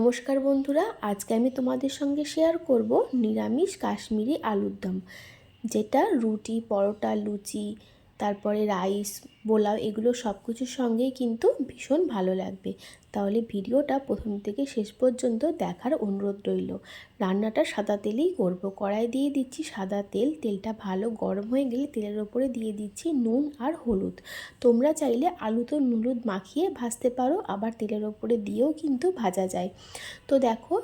নমস্কার বন্ধুরা, আজকে আমি তোমাদের সঙ্গে শেয়ার করব নিরামিষ কাশ্মীরি আলুর দম যেটা রুটি, পরোটা, লুচি, তারপরে রাইস পোলাও এগুলো সব কিছুর সঙ্গেই কিন্তু ভীষণ ভালো লাগবে। তাহলে ভিডিওটা প্রথম থেকে শেষ পর্যন্ত দেখার অনুরোধ রইল। রান্নাটা সাদা তেলেই করব। কড়াই দিয়ে দিচ্ছি সাদা তেল। তেলটা ভালো গরম হয়ে গেলে তেলের ওপরে দিয়ে দিচ্ছি নুন আর হলুদ। তোমরা চাইলে আলু তো নুলুদ মাখিয়ে ভাজতে পারো, আবার তেলের ওপরে দিয়েও কিন্তু ভাজা যায়। তো দেখো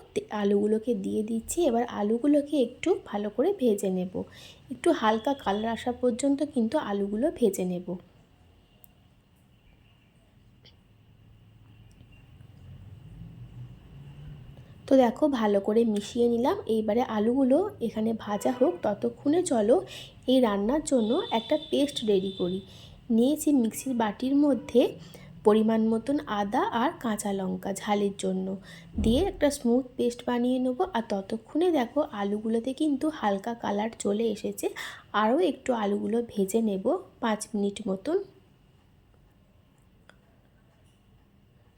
আলুগুলোকে দিয়ে দিচ্ছি। এবার আলুগুলোকে একটু ভালো করে ভেজে নেব। একটু হালকা কালার আসা পর্যন্ত কিন্তু আলুগুলো ভেজে নেব। তো দেখো ভালো করে মিশিয়ে নিলাম। এইবারে আলুগুলো এখানে ভাজা হোক, ততক্ষণে চলো এই রান্নার জন্য একটা পেস্ট রেডি করি। নিয়েছি মিক্সির বাটির মধ্যে পরিমাণ মতন আদা আর কাঁচা লঙ্কা ঝালের জন্য। দিয়ে একটা স্মুথ পেস্ট বানিয়ে নেব। আর ততক্ষণে দেখো আলুগুলোতে কিন্তু হালকা কালার চলে এসেছে। আরও একটু আলুগুলো ভেজে নেব পাঁচ মিনিট মতন।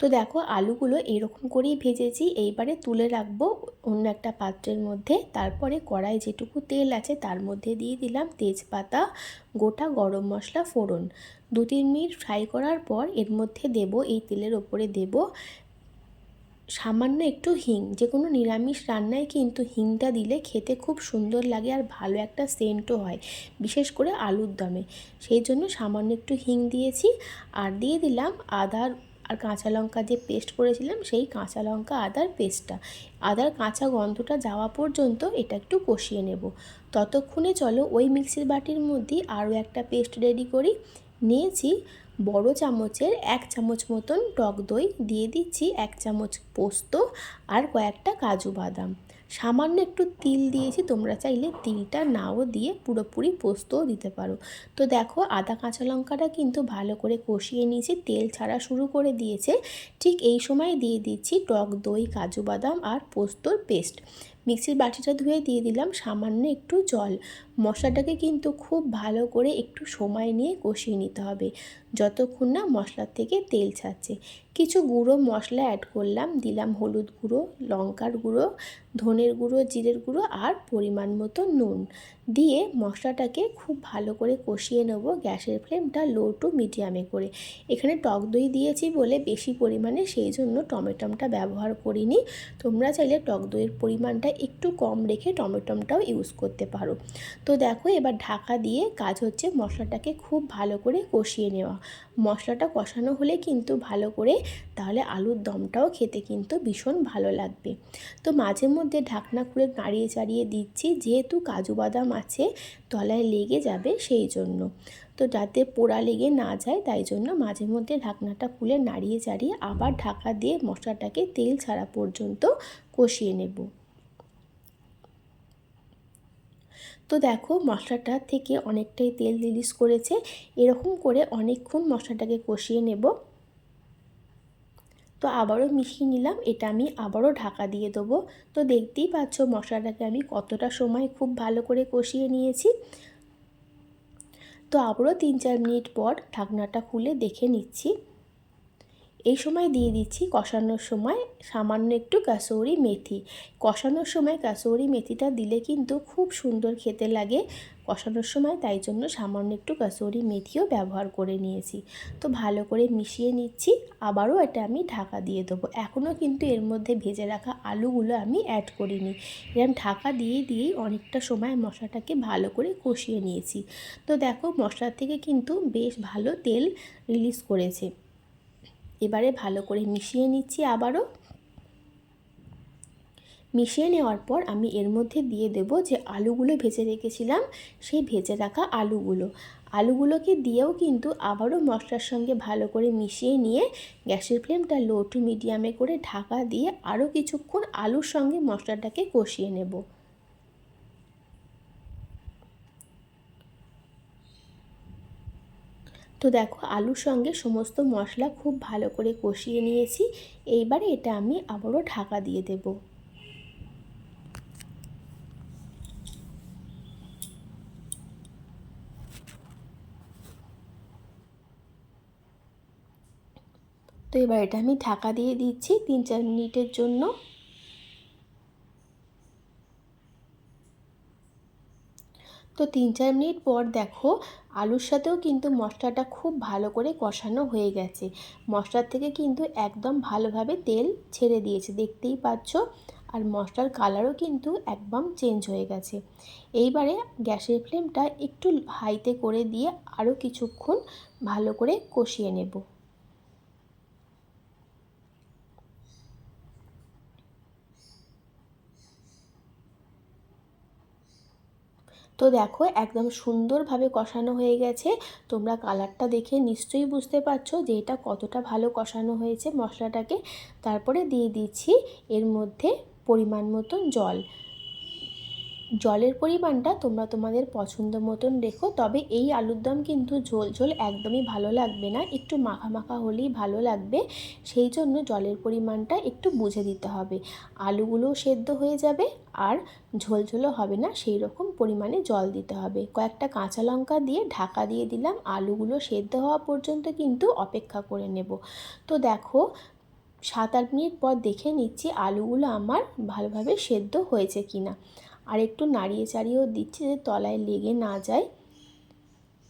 তো দেখো আলুগুলো এরকম করেই ভেজেছি, এইবারে তুলে রাখব অন্য একটা পাত্রের মধ্যে। তারপরে কড়াই যেটুকু তেল আছে তার মধ্যে দিয়ে দিলাম তেজপাতা, গোটা গরম মশলা, ফোড়ন। দু তিন মিনিট ফ্রাই করার পর এর মধ্যে দেব, এই তেলের ওপরে দেব সামান্য একটু হিং। যে কোনো নিরামিষ রান্নায় কিন্তু হিংটা দিলে খেতে খুব সুন্দর লাগে আর ভালো একটা সেন্টও হয়, বিশেষ করে আলুর দমে। সেই জন্য সামান্য একটু হিং দিয়েছি। আর দিয়ে দিলাম আদার আর কাঁচা লঙ্কা দিয়ে পেস্ট করেছিলাম, সেই কাঁচা লঙ্কা, আদার পেস্টটা আদার কাঁচা গন্ধটা যাওয়া পর্যন্ত এটা একটু কষিয়ে নেব। ততক্ষণে চলো ওই মিক্সির বাটির মধ্যে আরও একটা পেস্ট রেডি করি। নিয়েছি বড় চামচের এক চামচ মতন টক দই দিয়ে দিচ্ছি এক চামচ পোস্ত আর কয়েকটা কাজু বাদাম। সামান্য একটু তিল দিয়েছি, তোমরা চাইলে তিলটা নাও দিয়ে পুরোপুরি পোস্তও দিতে পারো। তো দেখো, আদা, কাঁচা লঙ্কাটা কিন্তু ভালো করে কষিয়ে নিয়েছি, তেল ছাড়া শুরু করে দিয়েছে। ঠিক এই সময় দিয়ে দিচ্ছি টক দই, কাজু বাদাম আর পোস্তর পেস্ট। মিক্সির বাটিটা ধুয়ে দিয়ে দিলাম সামান্য একটু জল। মশলাটাকে কিন্তু খুব ভালো করে একটু সময় নিয়ে কষিয়ে নিতে হবে। যতক্ষণ না মশলার থেকে তেল ছাড়ছে। কিছু গুঁড়ো মশলা অ্যাড করলাম। দিলাম হলুদ গুঁড়ো, লঙ্কার গুঁড়ো, ধনের গুঁড়ো, জিরের গুঁড়ো আর পরিমাণ মতো নুন। দিয়ে মশলাটাকে খুব ভালো করে কষিয়ে নেব গ্যাসের ফ্লেমটা লো টু মিডিয়ামে করে। এখানে টক দই দিয়েছি বলে বেশি পরিমাণে, সেই জন্য টমেটমটা ব্যবহার করিনি। তোমরা চাইলে টক দইয়ের পরিমাণটা একটু কম রেখে টমেটমটাও ইউজ করতে পারো। তো দেখো এবার ঢাকা দিয়ে কাজ হচ্ছে মশলাটাকে খুব ভালো করে কষিয়ে নেওয়া। মশলাটা কষানো হলে কিন্তু ভালো করে তাহলে আলুর দমটাও খেতে কিন্তু ভীষণ ভালো লাগবে। তো মাঝে মধ্যে ঢাকনা খুলে নাড়িয়ে চাড়িয়ে দিচ্ছি, যেহেতু কাজু বাদাম আছে, তলায় লেগে যাবে সেই জন্য। তো যাতে পোড়া লেগে না যায়, তাই জন্য মাঝে মধ্যে ঢাকনাটা খুলে নাড়িয়ে চাড়িয়ে আবার ঢাকা দিয়ে মশলাটাকে তেল ছাড়া পর্যন্ত কষিয়ে নেব। তো দেখো মশলাটা থেকে অনেকটাই তেল রিলিজ করেছে। এরকম করে অনেকক্ষণ মশলাটাকে কষিয়ে নেব। তো আবারও মিশিয়ে নিলাম, এটা আমি আবারও ঢাকা দিয়ে দেবো। তো দেখতেই পাচ্ছ মশলাটাকে আমি কতটা সময় খুব ভালো করে কষিয়ে নিয়েছি। তো আবারও তিন চার মিনিট পর ঢাকনাটা খুলে দেখে নিচ্ছি। এই সময় দিয়ে দিচ্ছি কষানোর সময় সামান্য একটু কাসৌরি মেথি। কষানোর সময় কাসৌরি মেথিটা দিলে কিন্তু খুব সুন্দর খেতে লাগে। কষানোর সময় তাই জন্য সামান্য একটু কাসৌরি মেথিও ব্যবহার করে নিয়েছি। তো ভালো করে মিশিয়ে নিচ্ছি, আবারও এটা আমি ঢাকা দিয়ে দেবো। এখনও কিন্তু এর মধ্যে ভেজে রাখা আলুগুলো আমি অ্যাড করিনি। এরকম ঢাকা দিয়ে দিয়েই অনেকটা সময় মশলাটাকে ভালো করে কষিয়ে নিয়েছি। তো দেখো মশলার থেকে কিন্তু বেশ ভালো তেল রিলিজ করেছে। এবারে ভালো করে মিশিয়ে নিচ্ছি আবারও। মিশিয়ে নেওয়ার পর আমি এর মধ্যে দিয়ে দেব যে আলুগুলো ভেজে রেখেছিলাম, সেই ভেজে রাখা আলুগুলো। আলুগুলোকে দিয়েও কিন্তু আবারও মশলার সঙ্গে ভালো করে মিশিয়ে নিয়ে গ্যাসের ফ্লেমটা লো টু মিডিয়ামে করে ঢাকা দিয়ে আরও কিছুক্ষণ আলুর সঙ্গে মশলাটাকে কষিয়ে নেব। তো দেখো, আলুর সঙ্গে সমস্ত মশলা খুব ভালো করে কষিয়ে নিয়েছি। এইবারে এটা আমি আবারও ঢাকা দিয়ে দেব। তো এবার এটা আমি ঢাকা দিয়ে দিচ্ছি তিন চার মিনিটের জন্য। তো তিন চার মিনিট পর দেখো আলুর সাথেও কিন্তু মশলাটা খুব ভালো করে কষানো হয়ে গেছে। মশলার থেকে কিন্তু একদম ভালোভাবে তেল ছেড়ে দিয়েছে, দেখতেই পাচ্ছ? আর মশলার কালারও কিন্তু একদম চেঞ্জ হয়ে গেছে। এইবারে গ্যাসের ফ্লেমটা একটু হাইতে করে দিয়ে আরও কিছুক্ষণ ভালো করে কষিয়ে নেব। তো দেখো একদম সুন্দরভাবে কষানো হয়ে গেছে। তোমরা কালারটা দেখে নিশ্চয়ই বুঝতে পারছ যে এটা কতটা ভালো কষানো হয়েছে মশলাটাকে। তারপরে দিয়ে দিচ্ছি এর মধ্যে পরিমাণ মতন জল। জলের পরিমাণটা তোমরা তোমাদের পছন্দ মতন রেখো, তবে এই আলুর দম কিন্তু ঝোল ঝোল একদমই ভালো লাগবে না, একটু মাখা মাখা হলেই ভালো লাগবে, সেই জন্য জলের পরিমাণটা একটু বুঝে দিতে হবে। আলুগুলোও সেদ্ধ হয়ে যাবে আর ঝোল, ঝোলও হবে না, সেই রকম পরিমাণে জল দিতে হবে। কয়েকটা কাঁচা লঙ্কা দিয়ে ঢাকা দিয়ে দিলাম, আলুগুলো সেদ্ধ হওয়া পর্যন্ত কিন্তু অপেক্ষা করে নেব। তো দেখো, সাত আট মিনিট পর দেখে নিচ্ছি আলুগুলো আমার ভালোভাবে সেদ্ধ হয়েছে কিনা। আর একটু নাড়িয়ে চাড়িয়েও দিচ্ছি যে তলায় লেগে না যায়।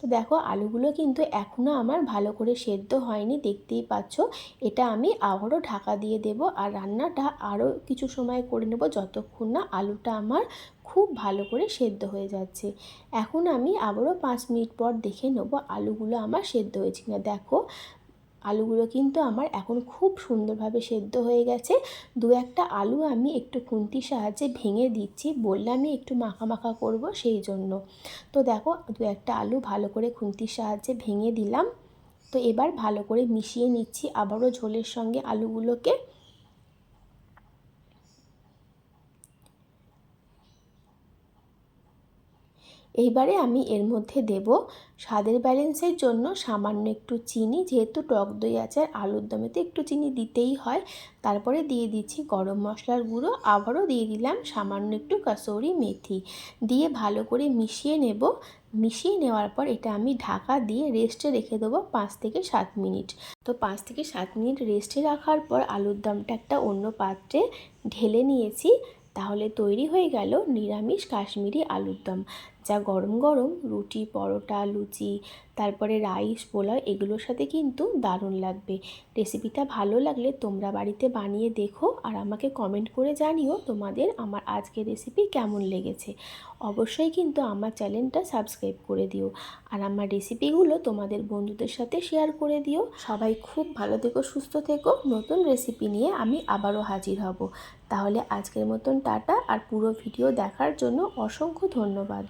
তো দেখো, আলুগুলো কিন্তু এখনও আমার ভালো করে সেদ্ধ হয়নি, দেখতেই পাচ্ছ। এটা আমি আবারও ঢাকা দিয়ে দেব আর রান্নাটা আরও কিছু সময় করে নেব যতক্ষণ না আলুটা আমার খুব ভালো করে সেদ্ধ হয়ে যাচ্ছে। এখন আমি আবারও পাঁচ মিনিট পর দেখে নেব আলুগুলো আমার সেদ্ধ হয়েছে কিনা। দেখো আলুগুলো কিন্তু আমার এখন খুব সুন্দরভাবে সেদ্ধ হয়ে গেছে। দু একটা আলু আমি একটু খুন্তির সাহায্যে ভেঙে দিচ্ছি, বললামই একটু মাখা মাখা করব সেই জন্য। তো দেখো, দু একটা আলু ভালো করে খুন্তির সাহায্যে ভেঙে দিলাম। তো এবার ভালো করে মিশিয়ে নিচ্ছি আবারও ঝোলের সঙ্গে আলুগুলোকে। এইবারে আমি এর মধ্যে দেব স্বাদের ব্যালেন্সের জন্য সামান্য একটু চিনি, যেহেতু টক দই আছে আর আলুর দমেতে একটু চিনি দিতেই হয়। তারপরে দিয়ে দিচ্ছি গরম মশলার গুঁড়ো। আবারও দিয়ে দিলাম সামান্য একটু কাসৌরি মেথি। দিয়ে ভালো করে মিশিয়ে নেব। মিশিয়ে নেওয়ার পর এটা আমি ঢাকা দিয়ে রেস্টে রেখে দেবো পাঁচ থেকে সাত মিনিট। তো পাঁচ থেকে সাত মিনিট রেস্টে রাখার পর আলুর দমটা একটা অন্য পাত্রে ঢেলে নিয়েছি। তাহলে তৈরি হয়ে গেল নিরামিষ কাশ্মীরি আলুর দম। যা গরম গরম, রুটি, পরোটা, লুচি, তারপরে রাইস, পোলাও, এগুলোর সাথে কিন্তু দারুণ লাগবে। রেসিপিটা ভালো লাগলে তোমরা বাড়িতে বানিয়ে দেখো আর আমাকে কমেন্ট করে জানিও তোমাদের আমার আজকের রেসিপি কেমন লেগেছে। অবশ্যই কিন্তু আমার চ্যানেলটা সাবস্ক্রাইব করে দিও আর আমার রেসিপিগুলো তোমাদের বন্ধুদের সাথে শেয়ার করে দিও। সবাই খুব ভালো থেকো, সুস্থ থেকো। নতুন রেসিপি নিয়ে আমি আবারও হাজির হব। তাহলে আজকের মতন টাটা আর পুরো ভিডিও দেখার জন্য অসংখ্য ধন্যবাদ।